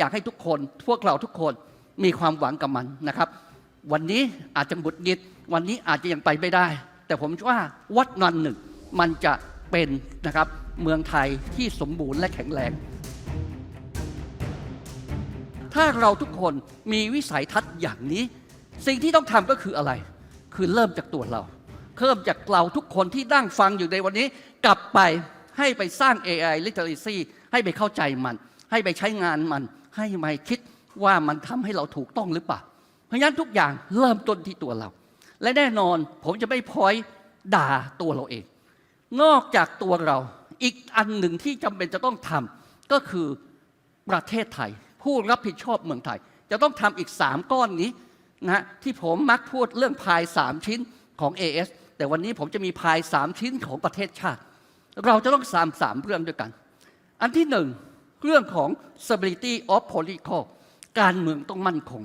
อยากให้ทุกคนพวกเราทุกคนมีความหวังกับมันนะครับ วันนี้อาจจะหงุดหงิด วันนี้อาจจะยังไปไม่ได้ แต่ผมว่าวัดนันหนึ่งมันจะเป็นนะครับเมืองไทยที่สมบูรณ์และแข็งแรง ถ้าเราทุกคนมีวิสัยทัศน์อย่างนี้ สิ่งที่ต้องทำก็คืออะไร คือเริ่มจากตัวเราเริ่มจากเราทุกคนที่นั่งฟังอยู่ในวันนี้ กลับไปให้ไปสร้าง AI literacy ให้ไปเข้าใจมัน ให้ไปใช้งานมัน ให้ไปคิดว่ามันทำให้เราถูกต้องหรือเปล่า เพราะฉะนั้นทุกอย่างเริ่มต้นที่ตัวเรา และแน่นอนผมจะไม่พอยด่าตัวเราเอง นอกจากตัวเรา อีกอันหนึ่งที่จำเป็นจะต้องทำก็คือประเทศไทย ผู้รับผิดชอบเมืองไทย จะต้องทำอีก 3 ก้อนนี้นะฮะที่ผมมักพูดเรื่องพาย 3 ชิ้นของ AS แต่วันนี้ผมจะมีพาย 3 ชิ้นของประเทศชาติ เราจะต้องสามสามเรื่องด้วยกัน อันที่หนึ่ง เรื่องของ stability of political การเมืองต้องมั่นคง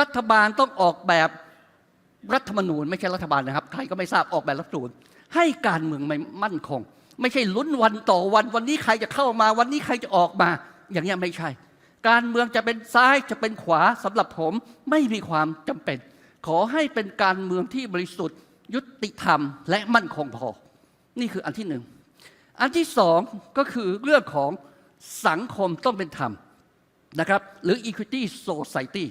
รัฐบาลต้องออกแบบรัฐธรรมนูญไม่ใช่รัฐบาลนะครับ ใครก็ไม่ทราบออกแบบรัฐธรรมนูญให้การเมืองไม่มั่นคง ไม่ใช่ลุ้นวันต่อวัน วันนี้ใครจะเข้ามา วันนี้ใครจะออกมา อย่างนี้ไม่ใช่ การเมืองจะเป็นซ้ายจะเป็นขวาสำหรับผมไม่มีความจำเป็น ขอให้เป็นการเมืองที่บริสุทธิ์ ยุติธรรม และมั่นคงพอ นี่คืออันที่หนึ่ง อันที่สองก็คือเรื่องของ สังคมต้องเป็นธรรมนะครับ หรือ equity society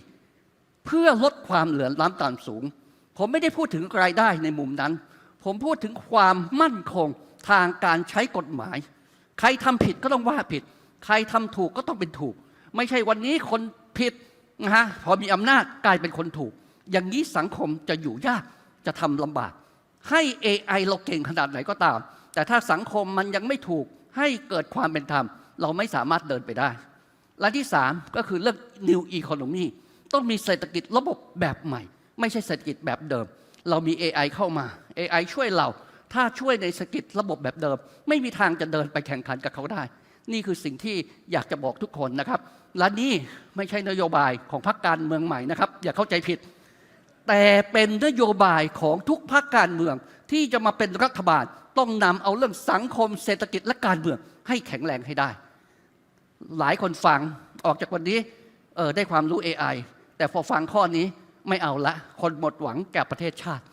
เพื่อลดความเหลื่อมล้ำต่ำสูง ผมไม่ได้พูดถึงรายได้ในมุมนั้น ผมพูดถึงความมั่นคงทางการใช้กฎหมาย ใครทำผิดก็ต้องว่าผิด ใครทำถูกก็ต้องเป็นถูก ไม่ใช่วันนี้คนผิดนะฮะพอมีอำนาจกลายเป็นคนถูก อย่างนี้สังคมจะอยู่ยากจะทำลำบาก ให้ AI เราเก่งขนาดไหนก็ตาม แต่ถ้าสังคมมันยังไม่ถูกให้เกิดความเป็นธรรม เราไม่สามารถเดินไปได้และที่สามก็คือเรื่อง new economy ต้องมีเศรษฐกิจระบบแบบใหม่ ไม่ใช่เศรษฐกิจแบบเดิม เรามี AI เข้ามา AI ช่วยเรา ถ้าช่วยในเศรษฐกิจระบบแบบเดิม ไม่มีทางจะเดินไปแข่งขันกับเขาได้ นี่คือสิ่งที่อยากจะบอกทุกคนนะครับ และนี่ไม่ใช่นโยบายของพรรคการเมืองใหม่นะครับ อย่าเข้าใจผิด แต่เป็นนโยบายของทุกพรรคการเมืองที่จะมาเป็นรัฐบาล ต้องนำเอาเรื่องสังคมเศรษฐกิจและการเมืองให้แข็งแรงให้ได้ หลายคนฟังออกจากวันนี้เออได้ความรู้ AI แต่พอฟังข้อนี้ไม่เอาละ คนหมดหวังแก่ประเทศชาติ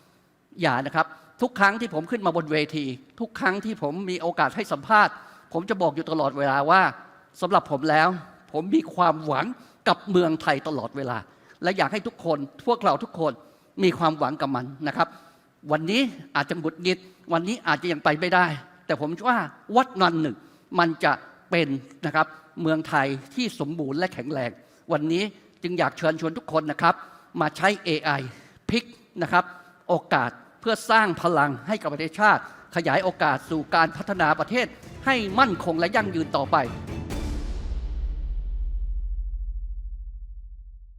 อย่านะครับ ทุกครั้งที่ผมขึ้นมาบนเวที ทุกครั้งที่ผมมีโอกาสให้สัมภาษณ์ ผมจะบอกอยู่ตลอดเวลาว่าสำหรับผมแล้ว ผมมีความหวังกับเมืองไทยตลอดเวลา และอยากให้ทุกคน พวกเราทุกคนมีความหวังกับมันนะครับ วันนี้อาจจะหงุดหงิดวันนี้อาจจะยังไปไม่ได้ แต่ผมว่าวัดนันหนึ่งมันจะเป็นนะครับ เมืองไทยที่สมบูรณ์และแข็งแรง วันนี้จึงอยากเชิญชวนทุกคนนะครับ มาใช้ AI พลิกนะครับโอกาสเพื่อสร้างพลังให้กับประเทศชาติ ขยายโอกาสสู่การพัฒนาประเทศให้มั่นคงและยั่งยืนต่อไป